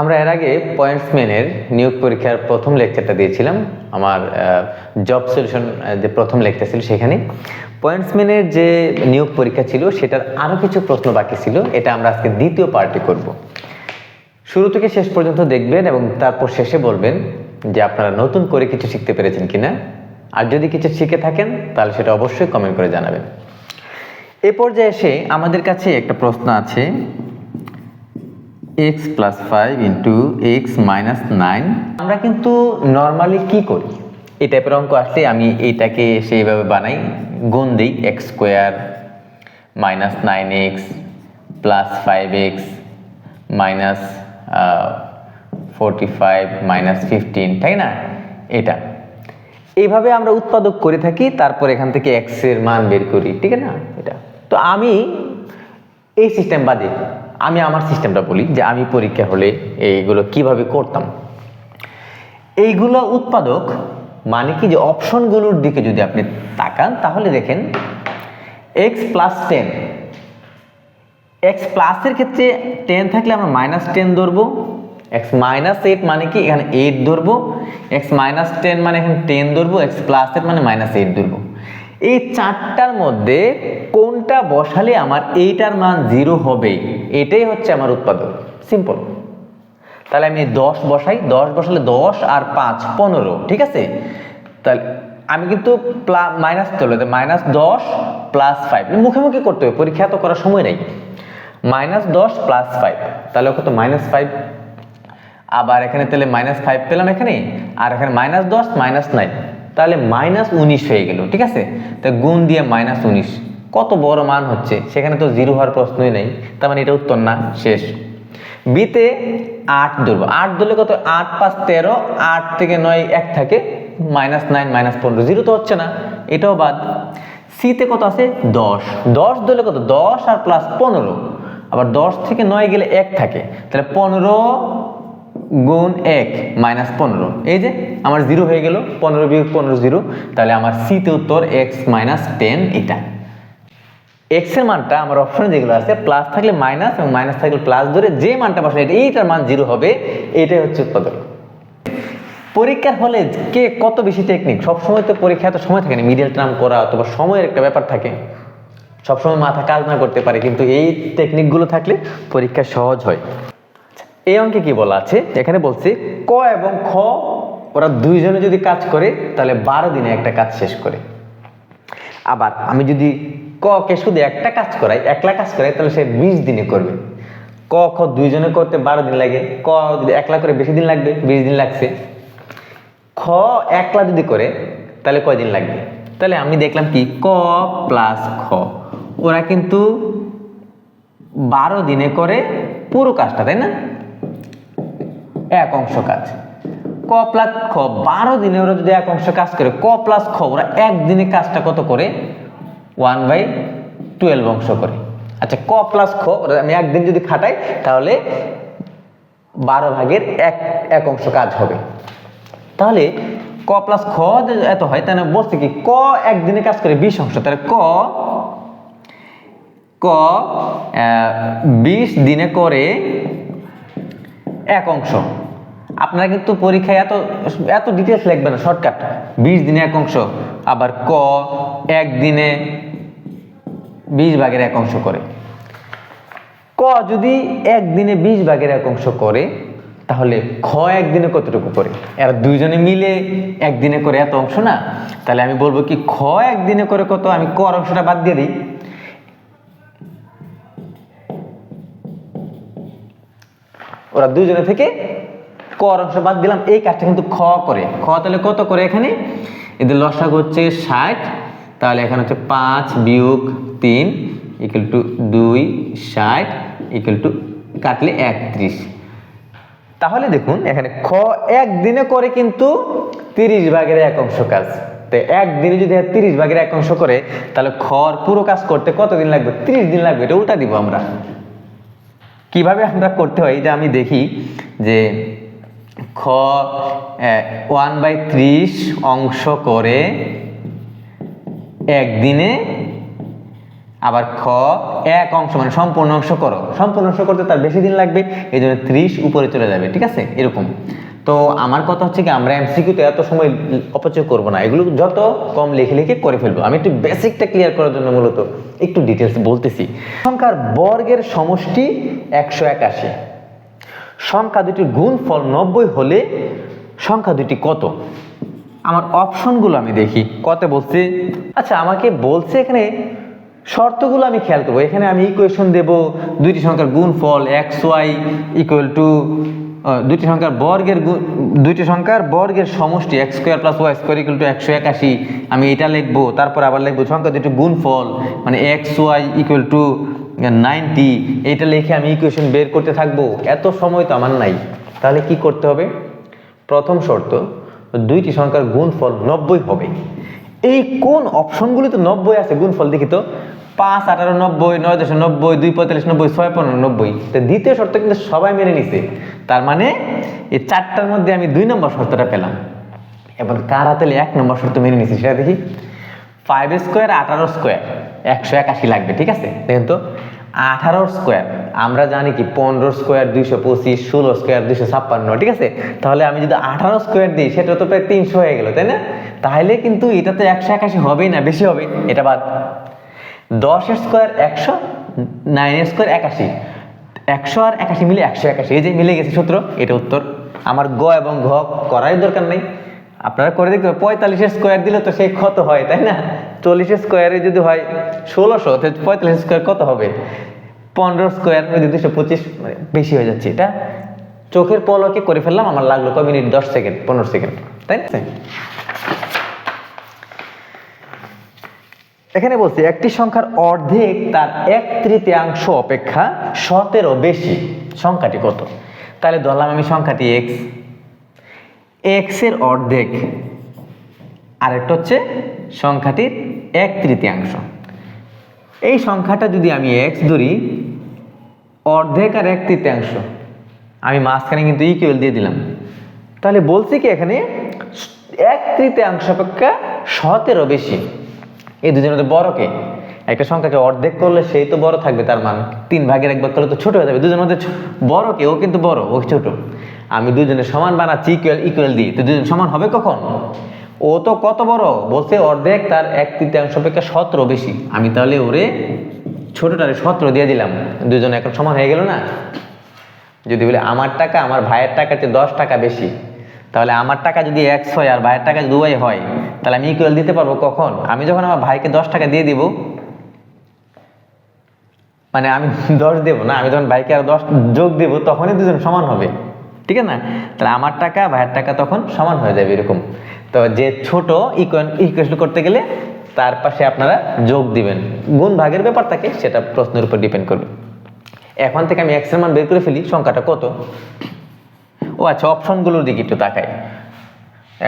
আমরা এর আগে পয়েন্টসম্যানের নিয়োগ পরীক্ষার প্রথম লেকচারটা দিয়েছিলাম, আমার জব সলিউশন যে প্রথম লেকচার ছিল সেখানে। পয়েন্টসম্যানের যে নিয়োগ পরীক্ষা ছিল, সেটার আরও কিছু প্রশ্ন বাকি ছিল, এটা আমরা আজকে দ্বিতীয় পার্টি করব। শুরু থেকে শেষ পর্যন্ত দেখবেন এবং তারপর শেষে বলবেন যে আপনারা নতুন করে কিছু শিখতে পেরেছেন কিনা। আর যদি কিছু শিখে থাকেন, তাহলে সেটা অবশ্যই কমেন্ট করে জানাবেন। এ পর্যায়ে এসে আমাদের কাছে একটা প্রশ্ন আছে x plus five into x minus nine আমরা কিন্তু নর্মালি কি করি? এই টাইপের অঙ্ক আসলে আমি এইটাকে সেইভাবে বানাই। গুণ দিই x square minus nine x plus five x minus forty five minus fifteen তাই না? এটা। এইভাবে আমরা উৎপাদক করে থাকি, তারপর এখান থেকে এক্সের মান বের করি, ঠিক আছে না? এটা। তো আমি এই সিস্টেম বাদে আমি আমার সিস্টেমটা বলি যে আমি পরীক্ষা হলে এইগুলো কীভাবে করতাম। এইগুলো উৎপাদক মানে কি যে অপশনগুলোর দিকে যদি আপনি তাকান, তাহলে দেখেন এক্স প্লাস টেন এক্স প্লাসের ক্ষেত্রে টেন থাকলে আমরা মাইনাস টেন ধরবো। এক্স মাইনাস এইট মানে কি? এখানে এইট ধরবো। এক্স মাইনাস টেন মানে এখানে টেন ধরবো। এক্স প্লাস এইট মানে মাইনাস এইট ধরবো। এই চারটার মধ্যে কোনটা বসালে আমার এইটার মান জিরো হবে এটাই হচ্ছে আমার উৎপাদক সিম্পল তাহলে আমি দশ বসাই, দশ বসালে দশ আর পাঁচ, পনেরো, ঠিক আছে? তাহলে আমি কিন্তু মাইনাস চলে মাইনাস দশ প্লাস ফাইভ মুখোমুখি করতে হবে, পরীক্ষা তো করার সময় নেই। মাইনাস দশ প্লাস ফাইভ তাহলে কত? মাইনাস ফাইভ আবার এখানে তাহলে মাইনাস ফাইভ পেলাম এখানে, আর এখানে মাইনাস দশ মাইনাস নাইন তাহলে মাইনাস উনিশ হয়ে গেল, ঠিক আছে? তা গুণ দিয়ে মাইনাস উনিশ। কত বড় মান হচ্ছে? সেখানে তো জিরো হওয়ার প্রশ্নই নেই। তার মানে এটা উত্তর না, শেষ। বিতে আট ধরবো। আট ধরলে কত? আট পাঁচ তেরো, আট থেকে নয় এক থাকে মাইনাস নাইন মাইনাস পনেরো। জিরো তো হচ্ছে না, এটাও বাদ। সিতে কত আছে? দশ। দশ ধরলে কত? দশ আর প্লাস পনেরো। আবার দশ থেকে নয় গেলে এক থাকে। তাহলে পনেরো গুণ এক মাইনাস পনেরো। এই যে, আমার জিরো হয়ে গেল, পনেরো বিয়োগ পনেরো জিরো তাহলে আমার সিতে উত্তর এক্স মাইনাস টেন এটা। এক্সের মানটা আমার অপশনে যেগুলো আছে প্লাস থাকলে মাইনাস এবং মাইনাস থাকলে প্লাস ধরে যে মানটা বসে এটা এইটার মান জিরো হবে, এটাই হচ্ছে উৎপাদক। পরীক্ষার হলে কে কত বেশি টেকনিক সবসময় তো পরীক্ষা এত সময় থাকে না মিডিয়াল টার্ম করা অথবা সময়ের একটা ব্যাপার থাকে। সবসময় মাথা কাজ না করতে পারে, কিন্তু এই টেকনিকগুলো থাকলে পরীক্ষা সহজ হয়। এই অঙ্কে কি বলা আছে? এখানে বলছে, ক এবং খ, ওরা দুইজনে যদি কাজ করে, তাহলে বারো দিনে একটা কাজ শেষ করে। আবার আমি যদি ক কে শুধু একটা কাজ করাই একলা কাজ করাই তাহলে সে বিশ দিনে করবে। ক খ দুইজনে করতে বারো দিন লাগে, ক যদি একলা করে বেশি দিন লাগবে, বিশ দিন লাগছে। খ একলা যদি করে, তাহলে কয়দিন লাগবে? তাহলে আমি দেখলাম কি, ক প্লাস খ। ওরা কিন্তু বারো দিনে করে পুরো কাজটা, তাই না? এক অংশ কাজ। ক প্লাস খ, বারো দিনে ওরা যদি এক অংশ কাজ করে, ক প্লাস খ, ওরা একদিনে কাজটা কত করে? ওয়ান বাই টুয়েলভ অংশ করে। আচ্ছা ক প্লাস খ আমি একদিন যদি খাটাই, তাহলে বারো ভাগের এক এক অংশ কাজ হবে। তাহলে ক প্লাস খ এত হয়, তাহলে বলছে কি, ক একদিনে কাজ করে বিশ অংশ, তাহলে ক ক বিশ দিনে করে এক অংশ। আপনারা কিন্তু পরীক্ষায় এত এত ডিটেলস লিখবেন না শর্টকাট বিশ দিনে এক অংশ, আবার ক, একদিনে বিশ ভাগের এক অংশ করে। ক যদি একদিনে বিশ ভাগের এক অংশ করে, তাহলে খ একদিনে কতটুকু করে? এরা দুইজনে মিলে একদিনে করে এত অংশ না? তাহলে আমি বলব কি খ একদিনে করে কত? আমি কর অংশটা বাদ দিয়ে দিই। ওরা দুজনে থেকে কর অংশ বাদ দিলাম। এই কাজটা কিন্তু খ করে। খ তাহলে কত করে এখানে? এদের লসাগ হচ্ছে ষাট। তাহলে এখানে হচ্ছে পাঁচ বিয়োগ তিন ইকুয়াল টু দুই ষাট ইকুয়াল টু কাটলে একত্রিশ। তাহলে দেখুন, এখানে খ একদিনে করে কিন্তু তিরিশ ভাগের এক অংশ কাজ। তো একদিনে যদি তিরিশ ভাগের এক অংশ করে, তাহলে খর পুরো কাজ করতে কতদিন লাগবে? তিরিশ দিন লাগবে, এটা উল্টা দিব আমরা। কীভাবে আমরা করতে হয়? যে আমি দেখি যে খ ওয়ান বাই ত্রিশ অংশ করে একদিনে আবার খ, এক অংশ মানে সম্পূর্ণ অংশ করো। সম্পূর্ণ অংশ করতে তার বেশি দিন লাগবে, এই জন্য ত্রিশ উপরে চলে যাবে, ঠিক আছে? এরকম। তো আমার কথা হচ্ছে কি, আমরা এমসিকিউতে এত সময় অপচয় করব না। এগুলো যত কম লিখে লিখে করে ফেলব। আমি একটু বেসিকটা ক্লিয়ার করার জন্য মূলত একটু ডিটেলস বলতেছি। সংখ্যার বর্গের সমষ্টি একশো একাশি। সংখ্যা দুটির গুণফল নব্বই হলে সংখ্যা দুটি কত? আমার অপশনগুলো আমি দেখি। কত বলছে আচ্ছা আমাকে বলছে এখানে শর্তগুলো আমি খেয়াল করব। এখানে আমি ইকুয়েশন দেব, দুইটি সংখ্যার গুণফল এক্স ওয়াই ইকুয়াল টু দুইটি সংখ্যার বর্গের দুইটি সংখ্যার বর্গের সমষ্টি x square plus y square equal to একশো একাশি। আমি এটা লিখব, তারপর আবার লিখব সংখ্যা দুটি গুণফল মানে x y equal to ninety. এটা লিখে আমি ইকুয়েশন বের করতে থাকব। এত সময় তো আমার নাই। তাহলে কি করতে হবে? প্রথম শর্ত দুইটি সংখ্যার গুণফল নব্বই হবে। এই কোন অপশনগুলিতে নব্বই আছে গুণফল দেখি তো? পাঁচ, আঠারো, নব্বই, নয় দশ, নব্বই, দুই, পঁয়তাল্লিশ, নব্বই, ছয়, পনেরো, নব্বই। তো দ্বিতীয় শর্ত কিন্তু সবাই মেনে নিছে। তার মানে এই চারটার মধ্যে আমি দুই নম্বর শর্তটা পেলাম। এবার কার হাতে এক নম্বর শর্ত মেনে নিছি সেটা দেখি? ফাইভ স্কোয়ার আঠারো স্কোয়ার একশো একাশি লাগবে, ঠিক আছে? দেখেন তো? আঠারো স্কোয়ার আমরা জানি কি পনেরো স্কোয়ার দুইশো পঁচিশ, ষোলো স্কোয়ার দুইশো ছাপ্পান্ন, ঠিক আছে? তাহলে আমি যদি আঠারো স্কোয়ার দিই, সেটা তো প্রায় তিনশো হয়ে গেল, তাই না? তাহলে কিন্তু এটা তো একশো একাশি হবেই না, বেশি হবে এটা বাদ। দশের স্কোয়ার একশো নাইনের স্কোয়ার একাশি। একশো আর একাশি মিলে একশো একাশি। এই যে মিলে গেছে সূত্র, এটা উত্তর। আমার গ এবং ঘ করারই দরকার নেই। আপনারা করে দেখতে হবে, পঁয়তাল্লিশের স্কোয়ার দিলে তো সেই কত হয় তাই না? চল্লিশের স্কোয়ারে যদি হয় ষোলোশো পঁয়তাল্লিশ স্কোয়ার কত হবে? পনেরো স্কোয়ার ওই যে দুশো পঁচিশ মানে বেশি হয়ে যাচ্ছে এটা। চোখের পলকে করে ফেললাম আমার লাগল ক মিনিট? দশ সেকেন্ড পনেরো সেকেন্ড তাই না? এখানে বলছি একটি সংখ্যার অর্ধেক তার এক তৃতীয়াংশ অপেক্ষা সতেরো বেশি। সংখ্যাটি কত? তাহলে ধরলাম আমি সংখ্যাটি এক্স এক্সের অর্ধেক। আরেকটা হচ্ছে সংখ্যাটির এক তৃতীয়াংশ। এই সংখ্যাটা যদি আমি এক্স ধরি, অর্ধেক আর এক তৃতীয়াংশ, আমি মাঝখানে কিন্তু ইকুয়াল দিয়ে দিলাম। তাহলে বলছি কি এখানে এক তৃতীয়াংশ অপেক্ষা সতেরো বেশি। এই দুজনের মধ্যে বড় কে? একটা সংখ্যাকে অর্ধেক করলে সেই তো বড় থাকবে, তার মান তিন ভাগের এক ভাগ করলে তো ছোট হয়ে যাবে। দুজনের মধ্যে বড় কে? ও কিন্তু বড়, ও ছোট। আমি দুজনে সমান বানাচ্ছি ইকুয়াল ইকুয়াল দিই তো দুজন সমান হবে কখন? ও তো কত বড়? বলছে অর্ধেক, তার এক তৃতীয়াংশ অপেক্ষা সতেরো বেশি। আমি তাহলে ওরে ছোটটারে সতেরো দিয়ে দিলাম। দুজন এখন সমান হয়ে গেল না? যদি বলে আমার টাকা, আমার ভাইয়ের টাকার চেয়ে দশ টাকা বেশি, তাহলে আমার টাকা যদি একশো আর ভাইয়ের টাকা ওয়াই হয়, তাহলে আমি ইকুয়াল দিতে পারব কখন? আমি যখন আমার ভাইকে দশ টাকা দিয়ে দিব মানে আমি দশ দেবো না, আমি যখন ভাইকে আর দশ যোগ দেব, তখনই দুজন সমান হবে। ঠিক আছে? না তাহলে আমার টাকা, ভাইয়ের টাকা তখন সমান হয়ে যাবে এরকম। তো যে ছোট ইকুয়াল ইকুয়েশন করতে গেলে তার পাশে আপনারা যোগ দিবেন। গুণ ভাগের ব্যাপার থাকে, সেটা প্রশ্নের উপর ডিপেন্ড করবে। এখন থেকে আমি এক্সের মান বের করে ফেলি, সংখ্যাটা কত? ও আচ্ছা অপশনগুলোর দিকে একটু তাকাই।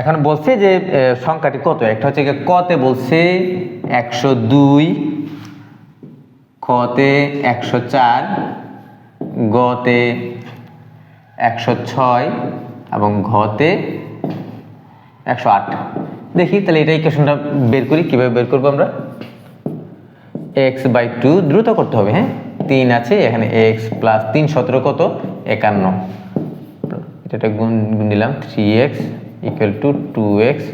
এখন বলছে যে সংখ্যাটি কত? একটা হচ্ছে কতে বলছে একশো দুই খতে একশো চার, গতে একশো ছয় এবং ঘতে একশো আট। দেখি তাহলে এটা ইকুয়েশনটা বের করি, কীভাবে বের করব আমরা? এক্স বাই টু দ্রুত করতে হবে হ্যাঁ? তিন আছে, এখানে এক্স প্লাস তিন সতেরো কত? একান্ন। এটা গুণ গুণ দিলাম three x equal to two x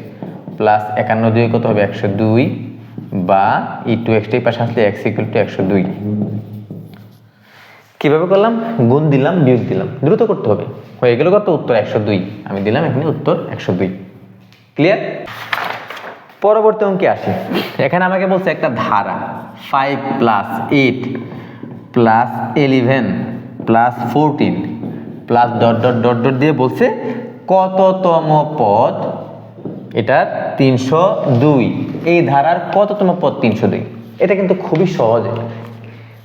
plus একান্ন দুই কত হবে? একশো দুই বা এই টু এক্সটাই পাশে আসলে এক্স ইকুয়াল টু একশো দুই। কীভাবে করলাম? গুণ দিলাম, বিয়োগ দিলাম। দ্রুত করতে হবে। হয়ে গেল কত? উত্তর একশো দুই। আমি দিলাম এখানে উত্তর একশো দুই। ক্লিয়ার পরবর্তী অঙ্কে আসি। এখানে আমাকে বলছে একটা ধারা five plus eight plus eleven plus fourteen plus dot dot dot dot দিয়ে বলছে কততম পদ? এটার তিনশো দুই। এই ধারার কততম পদ? তিনশো দুই। এটা কিন্তু খুবই সহজ।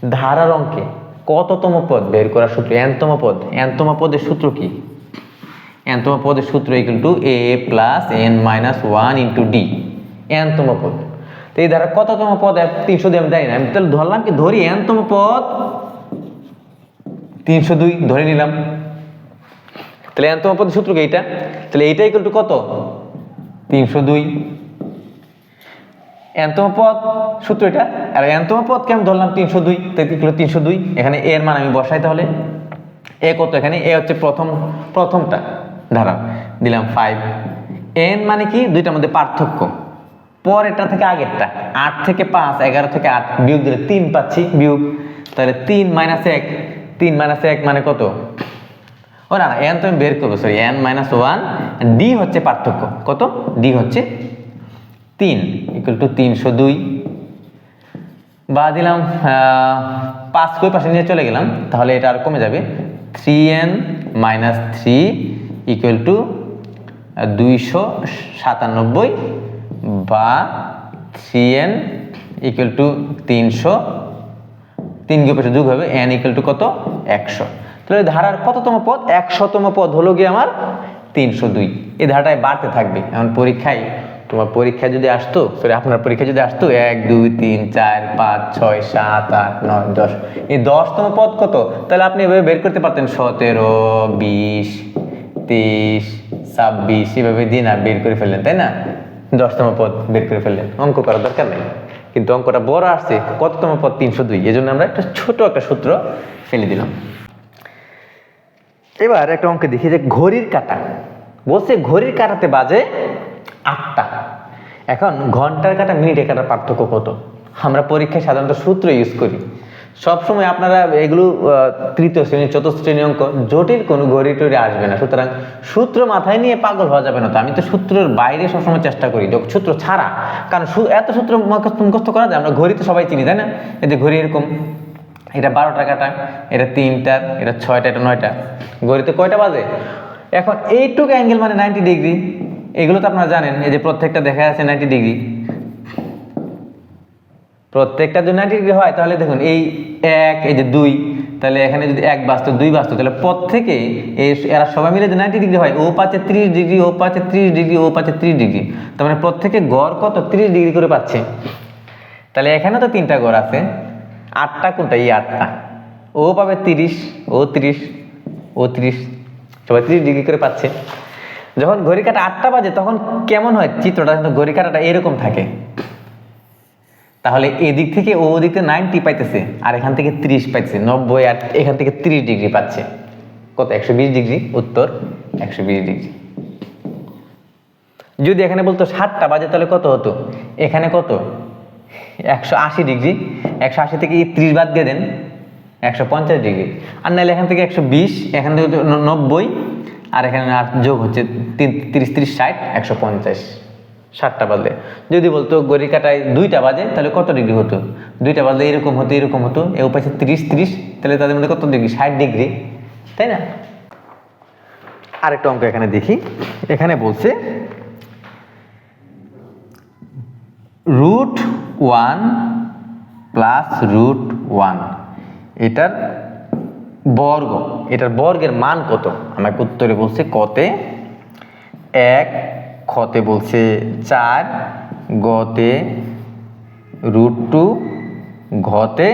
ধারার অঙ্কে কততম পদ? বের করার সূত্র, এনতম পদ। এনতম পদের সূত্র কি? এনতম পদের সূত্র equal to a plus n minus one into d এনতম পদ। তো এই ধারা কততম পদ? তিনশো দুই, আমি জানি না। আমি তাহলে ধরলাম কি? ধরি এনতম পদ। তিনশো দুই, ধরে নিলাম। তাহলে এনতম পদের সূত্র কি এইটা? তাহলে এইটা ইকুয়াল টু কত? তিনশো দুই। এনতম পদ, সূত্র এটা? আর এনতম পদকে আমি ধরলাম তিনশো দুই কিলো তিনশো দুই? এখানে এর মান আমি বসাই তাহলে। এ কত এখানে? এ হচ্ছে প্রথম, প্রথমটা। ধারা দিলাম ফাইভ এন মানে কি? দুইটার মধ্যে পার্থক্য। পরেরটা থেকে আগেরটা। আট থেকে পাঁচ, এগারো থেকে আট। বিয়োগ দিলে তিন পাচ্ছি, বিয়োগ। তাহলে তিন মাইনাস এক। তিন মাইনাস এক মানে কত? ও না এন তো আমি বের করব sorry n minus one d হচ্ছে পার্থক্য। কত? ডি হচ্ছে তিন ইকুয়াল টু তিনশো দুই। বা দিলাম পাঁচ কই পাশে নিয়ে চলে গেলাম, তাহলে এটা আর কমে যাবে। Three n minus three equal to দুইশো সাতানব্বই বা থ্রি এন ইকুয়াল টু তিনশো। তিন গিয়ে পাশে যোগ হবে এন ইকুয়াল টু কত? একশো। তাহলে ধারার কততম পদ? একশোতম পদ হলো গিয়ে আমার তিনশো দুই। এই ধারাটায় বাড়তে থাকবে, এমন পরীক্ষায় তোমার পরীক্ষায় যদি আসতো সরি আপনার পরীক্ষায় যদি আসতো, এক, দুই, তিন, চার, পাঁচ, ছয়, সাত, আট, নয়, দশ। এই দশতম পদ কত? তাহলে আপনি এভাবে বের করতে পারতেন, সতেরো, বিশ তেইশ ছাব্বিশ, এভাবে দিন আর বের করে ফেললেন, তাই না? দশতম পদ বের করে ফেললেন। অঙ্ক করার দরকার নেই। কিন্তু অঙ্কটা বড় আসছে, কততম পদ? তিনশো দুই। এই জন্য আমরা একটা ছোট একটা সূত্র ফেলে দিলাম। এবার একটা অঙ্কে দেখি যে ঘড়ির কাটা। বলছে ঘড়ির কাটাতে বাজে আটটা। এখন ঘণ্টার কাটা মিনিটের কাটার পার্থক্য কত? আমরা পরীক্ষায় সাধারণত সূত্র ইউজ করি। সবসময় আপনারা এগুলো তৃতীয় শ্রেণি, চতুর্থ শ্রেণি অঙ্ক জটিল কোনো ঘড়ি টড়ি আসবে না। সুতরাং সূত্র মাথায় নিয়ে পাগল হওয়া যাবে না তো। আমি তো সূত্রের বাইরে সবসময় চেষ্টা করি। সূত্র ছাড়া। কারণ এত সূত্র মুখস্থ করা যায় আমরা ঘড়ি তো সবাই চিনি, তাই না? এই যে ঘড়ি এরকম। এটা বারোটা কাটা, এটা তিনটার এটা ছয়টা, এটা নয়টা। ঘড়িতে কয়টা বাজে? এখন এইটুকু অ্যাঙ্গেল মানে নাইনটি ডিগ্রি এগুলো তো আপনারা জানেন, এই যে প্রত্যেকটা দেখা যাচ্ছে নাইনটি ডিগ্রি প্রত্যেকটা যদি নাইনটি ডিগ্রি হয়, তাহলে দেখুন, এই এক, এই যে দুই, তাহলে এখানে যদি এক বাস্তব দুই বাস্তব তাহলে প্রত্যেকে এই এরা সবাই মিলে যে নাইনটি ডিগ্রি হয়, ও পাচ্ছে ত্রিশ ডিগ্রি ও পাচ্ছে ত্রিশ ডিগ্রি ও পাচ্ছে ত্রিশ ডিগ্রি তার মানে প্রত্যেকে গড় কত? ত্রিশ ডিগ্রি করে পাচ্ছে। তাহলে এখানে তো তিনটা গড় আছে। আটটা কোনটা? এই আটটা। ও পাবে তিরিশ, ও তিরিশ ও তিরিশ। সবাই ত্রিশ ডিগ্রি করে পাচ্ছে। যখন ঘড়ি কাটা আটটা বাজে, তখন কেমন হয় চিত্রটা? কিন্তু ঘড়ি কাটাটা এরকম থাকে। তাহলে এদিক থেকে ও দিক থেকে নাইনটি পাইতেছে, আর এখান থেকে ত্রিশ পাইতেছে, নব্বই আর এখান থেকে ত্রিশ ডিগ্রি পাচ্ছে। কত? একশো বিশ ডিগ্রি, উত্তর একশো বিশ ডিগ্রি। যদি এখানে বলতো সাতটা বাজে, তাহলে কত হতো? এখানে কত? একশো আশি ডিগ্রি। একশো আশি থেকে ত্রিশ বাদ দিয়ে দেন, একশো পঞ্চাশ ডিগ্রি। আর নাহলে এখান থেকে একশো বিশ, এখান থেকে নব্বই আর এখানে আর যোগ হচ্ছে তিরিশ তিরিশ, ষাট, একশো পঞ্চাশ, ষাটটা বাজলে। যদি বলতো গড়ি কাটায় দুইটা বাজে, তাহলে কত ডিগ্রি হতো? দুইটা বাজলে এরকম হতো এরকম হতো, এ পাশে তিরিশ তিরিশ, তাহলে তাদের মধ্যে কত ডিগ্রি? ষাট ডিগ্রি, তাই না? আরেকটা অঙ্ক এখানে দেখি। এখানে বলছে root one plus root one. এটার বর্গ। এটার বর্গের মান কত? আমাকে উত্তরে বলছে কতে এক, খতে বলছে চার, গতে রুট টু ঘতে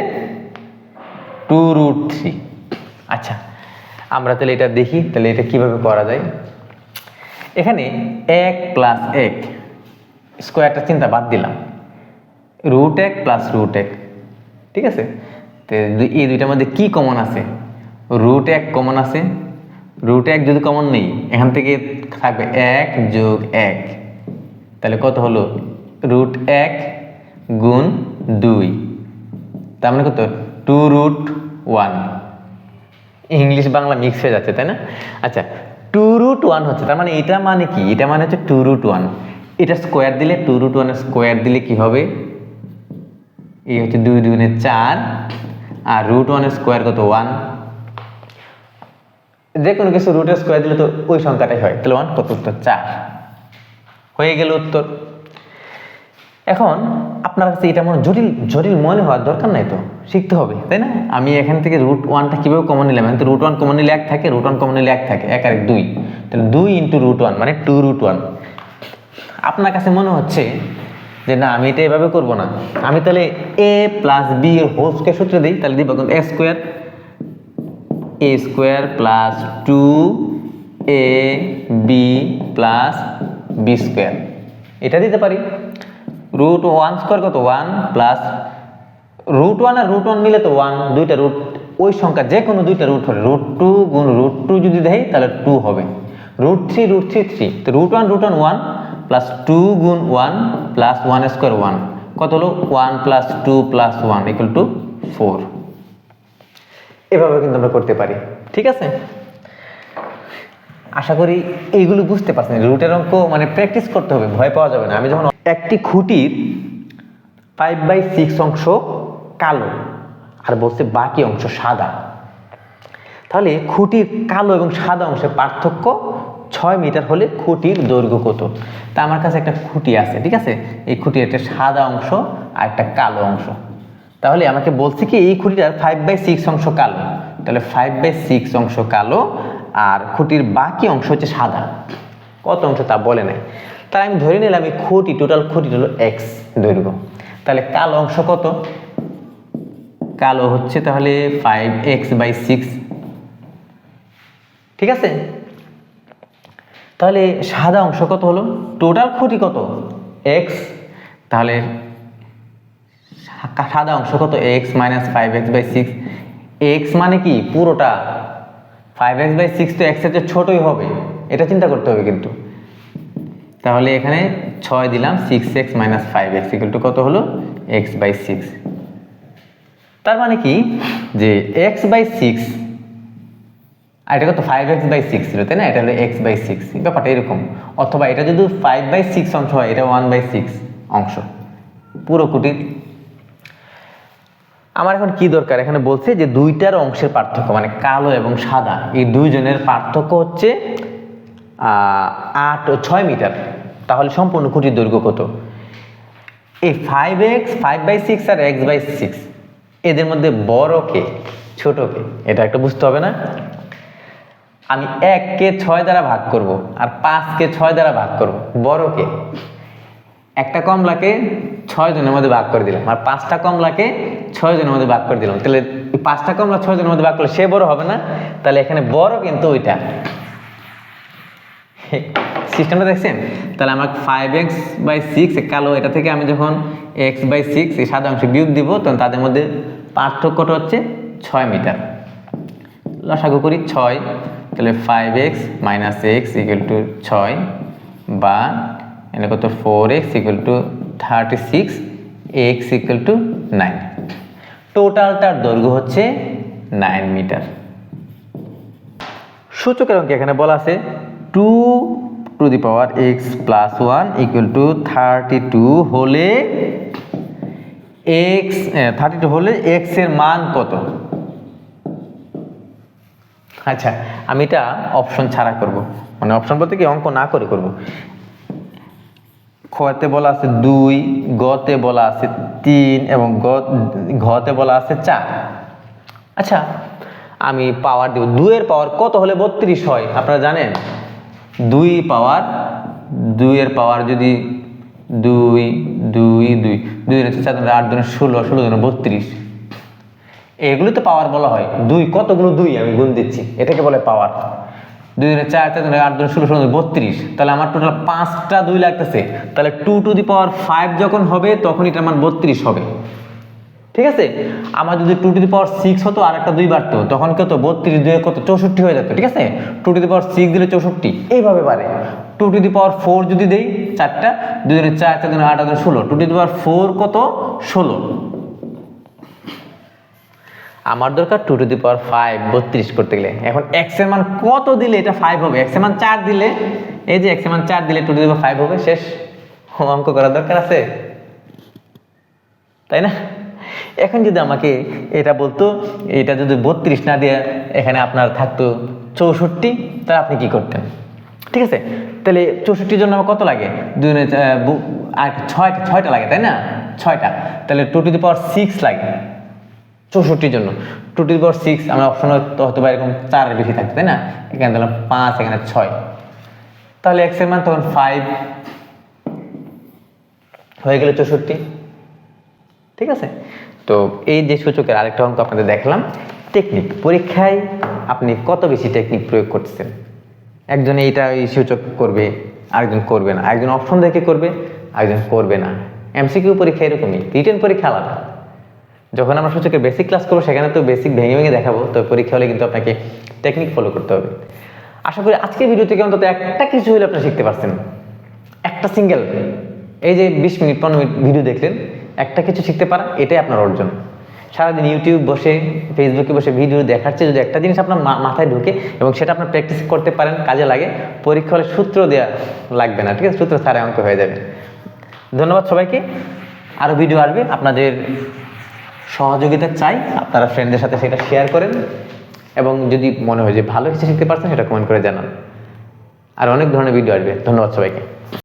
টু রুট থ্রি আচ্ছা আমরা তাহলে এটা দেখি, তাহলে এটা কীভাবে করা যায়? এখানে এক প্লাস এক স্কোয়ারটা চিন্তা বাদ দিলাম। রুট এক প্লাস রুট এক, ঠিক আছে? তো এই দুইটার মধ্যে কি কমন আছে? রুট এক কমন আছে। রুট এক যদি কমন নেই, এখান থেকে থাকবে এক যোগ এক। তাহলে কত হলো? রুট এক গুণ দুই। তার মানে কত? Two root one English Bangla mix হয়ে যাচ্ছে, তাই না? আচ্ছা টু রুট ওয়ান হচ্ছে, তার মানে এটা মানে কি? এটা মানে হচ্ছে টু রুট ওয়ান এটা স্কোয়ার দিলে টু রুট ওয়ানের স্কোয়ার দিলে কি হবে? এই হচ্ছে দুই দুগুণে চার, আর রুট ওয়ানের স্কোয়ার কত? ওয়ান যে কোনো কিছু রুটের স্কোয়ার দিলে তো ওই সংখ্যাটাই হয়। তাহলে ওয়ান কত উত্তর? চার। হয়ে গেল উত্তর। এখন আপনার কাছে এটা মনে জটিল জটিল মনে হওয়ার দরকার নাই তো। শিখতে হবে, তাই না? আমি এখান থেকে রুট ওয়ানটা কীভাবে কমন নিলাম? এখান রুট ওয়ান কমন নিলে এক থাকে রুট ওয়ান কমন নিলে এক থাকে। এক আর এক দুই। তাহলে দুই ইন্টু রুট ওয়ান মানে টু রুট ওয়ান আপনার কাছে মনে হচ্ছে যে, না, আমি এটা এভাবে করব না। আমি তাহলে এ প্লাস বি এর হোল স্কোয়ার সূত্র দিই, তাহলে দিব a square a square plus two a b plus b square এটা দিতে পারি? রুট ওয়ান স্কোয়ার কত? ওয়ান প্লাস রুট ওয়ান আর রুট ওয়ান মিলে তো ওয়ান দুইটা রুট ওই সংখ্যা যে কোনো দুইটা রুট হবে রুট টু গুণ রুট টু যদি দেয় তাহলে টু হবে। Root three root three three তো root one root one one plus two গুণ one plus one square one কত হলো? One plus two plus one equal to four এভাবে কিন্তু আমরা করতে পারি। ঠিক আছে? আশা করি এইগুলো বুঝতে পারছেন। রুটের অঙ্ক মানে প্র্যাকটিস করতে হবে, ভয় পাওয়া যাবে না। আমি যখন একটি খুঁটির ফাইভ বাই সিক্স অংশ কালো আর বলছে বাকি অংশ সাদা, তাহলে খুঁটির কালো এবং সাদা অংশের পার্থক্য ছয় মিটার হলে খুঁটির দৈর্ঘ্য কত? তা আমার কাছে একটা খুঁটি আছে, ঠিক আছে? এই খুঁটির একটা সাদা অংশ আর একটা কালো অংশ। তাহলে আমাকে বলছে কি, এই খুঁটিটার ফাইভ বাই সিক্স অংশ কালো। তাহলে ফাইভ বাই সিক্স অংশ কালো, আর খুঁটির বাকি অংশ হচ্ছে সাদা। কত অংশ তা বলে নাই। তাহলে আমি ধরে নিলাম এই খুঁটি টোটাল খুঁটি হলো এক্স দৈর্ঘ্য। তাহলে কালো অংশ কত? কালো হচ্ছে তাহলে ফাইভ এক্স বাই সিক্স ঠিক আছে? তাহলে সাদা অংশ কত হলো? টোটাল খুঁটি কত? এক্স তাহলে সাদা অংশ কত? X minus five x by six x মানে কি? পুরোটা। ফাইভ এক্স বাই সিক্স তো এক্সের চেয়ে ছোটোই হবে। এটা চিন্তা করতে হবে কিন্তু। তাহলে এখানে ছয় দিলাম six x minus five x equal to কত হলো? এক্স বাই সিক্স তার মানে কি? যে এক্স বাই সিক্স আর এটা কত? ফাইভ এক্স বাই সিক্স ছিল, তাই না? এটা হলো এক্স বাই সিক্স ব্যাপারটা এরকম। অথবা এটা যদি ফাইভ বাই সিক্স অংশ হয়, এটা ওয়ান বাই সিক্স অংশ। পুরো কুটির আমার এখন কি দরকার? এখানে বলছে যে দুইটার অংশের পার্থক্য মানে কালো এবং সাদা। এই দুইজনের পার্থক্য হচ্ছে আট ও ছয় মিটার। তাহলে সম্পূর্ণ খুঁটির দৈর্ঘ্য কত? এই five x five by six R x by six এদের মধ্যে বড় কে? ছোট কে? এটা একটা বুঝতে হবে না? আমি এককে ছয় দ্বারা ভাগ করব, আর পাঁচকে ছয় দ্বারা ভাগ করব। বড় কে? একটা কমলাকে ছয় জনের মধ্যে ভাগ করে দিলাম। আর পাঁচটা কমলাকে ছয় জনের মধ্যে ভাগ করে দিলাম। তাহলে পাঁচটা কমলা ছয় জনের মধ্যে ভাগ করলে সে বড় হবে না? তাহলে এখানে বড় কিন্তু ওইটা। সিস্টেমটা দেখছেন? তাহলে আমার ফাইভ এক্স বাই সিক্স কালো, এটা থেকে আমি যখন এক্স বাই সিক্স এই সাদা অংশ বিয়োগ দিব, তখন তাদের মধ্যে পার্থক্যটা হচ্ছে ছয় মিটার। লসাগু করি ছয়, তাহলে five x minus x equal to ছয় বা এনে কত? Four x equal to thirty six x equal to nine টোটালটার দৈর্ঘ্য হচ্ছে নাইন মিটার সূচকের অঙ্কে এখানে বলা আছে two to the power x plus one equal to thirty two হলে এক্স থার্টি টু হলে এক্সের মান কত? আচ্ছা আমি এটা অপশন ছাড়া করব। মানে অপশন বলতে কি, অঙ্ক না করে করব। খতে বলা আছে দুই, গতে বলা আছে তিন এবং ঘতে বলা আছে চার। আচ্ছা আমি পাওয়ার দেব। দুইয়ের পাওয়ার কত হলে বত্রিশ হয়, আপনারা জানেন? দুই পাওয়ার দুইয়ের পাওয়ার যদি দুই দুই দুই দুই হচ্ছে চার দুগুণে আট দুগুণে ষোলো ষোলো দুগুণে বত্রিশ। এগুলো তো পাওয়ার বলা হয়। দুই, কতগুলো দুই আমি গুণ দিচ্ছি? এটাকে বলে পাওয়ার দুই দিনে চার চার দিনে আট দিনে ষোলো ষোলো বত্রিশ। তাহলে আমার টোটাল পাঁচটা দুই লাগতেছে। তাহলে two to the power five যখন হবে তখন এটা আমার বত্রিশ হবে। ঠিক আছে? আমার যদি two to the power six হতো আর একটা দুই বাড়তো, তখন কত? বত্রিশ দুই কত? চৌষট্টি হয়ে যেত, ঠিক আছে? Two to the power six দিলে চৌষট্টি। এইভাবে পারে two to the power four যদি দেই, চারটা। দুই দিনে চার চার দিনে আট দিনে ষোলো। Two to the power four কত? ষোলো। আমার দরকার two to the power five বত্রিশ করতে গেলে। এখন এক্সের মান কত দিলে এটা ফাইভ হবে? এক্সের মান চার দিলে, এই যে এক্সের মান চার দিলে two to the power five হবে, শেষ। অঙ্ক করার দরকার আছে। তাই না? এখন যদি আমাকে এটা বলতো, এটা যদি বত্রিশ না দিয়ে এখানে আপনার থাকতো চৌষট্টি, তাহলে আপনি কি করতেন? ঠিক আছে? তাহলে চৌষট্টির জন্য আমার কত লাগে? দুই আর ছয়টা ছয়টা লাগে, তাই না? ছয়টা। তাহলে two to the power six লাগে। চৌষট্টির জন্য। টু টু পাওয়ার সিক্স আমরা অপশন হয়তো বা এরকম চারের বেশি থাকতো তাই না? এখানে দিলাম পাঁচ, এখানে ছয়। তাহলে এক্সের মান তখন ফাইভ হয়ে গেল চৌষট্টি। ঠিক আছে? তো এই যে সূচকের আরেকটা অঙ্ক আপনাদের দেখলাম টেকনিক পরীক্ষায় আপনি কত বেশি টেকনিক প্রয়োগ করতেছেন? একজন এইটা এই সূচক করবে, আরেকজন করবে না। একজন অপশন দেখে করবে, আরেকজন করবে না। এমসিকিউ পরীক্ষা এরকমই রিটেন পরীক্ষা আলাদা। যখন আমরা সূচকের বেসিক ক্লাস করব, সেখানে তো বেসিক ভেঙে ভেঙে দেখাবো। তো পরীক্ষা হলে কিন্তু আপনাকে টেকনিক ফলো করতে হবে। আশা করি আজকের ভিডিও থেকে অন্তত একটা কিছু হলে আপনি শিখতে পারছেন। একটা সিঙ্গেল এই যে বিশ মিনিট, পনেরো মিনিট ভিডিও দেখলেন, একটা কিছু শিখতে পারেন এটাই আপনার অর্জন। সারাদিন ইউটিউব বসে ফেসবুকে বসে ভিডিও দেখার চেয়ে যদি একটা জিনিস আপনার মাথায় ঢুকে এবং সেটা আপনার প্র্যাকটিস করতে পারেন, কাজে লাগে, পরীক্ষা হলে সূত্র দেওয়া লাগবে না, ঠিক আছে? সূত্র ছাড়া অঙ্ক হয়ে যাবে। ধন্যবাদ সবাইকে। আরও ভিডিও আসবে, আপনাদের সহযোগিতা চাই, আপনারা ফ্রেন্ডদের সাথে সেটা শেয়ার করেন এবং যদি মনে হয় যে ভালো কিছু শিখতে পারছেন সেটা কমেন্ট করে জানান। আর অনেক ধরনের ভিডিও আসবে। ধন্যবাদ সবাইকে।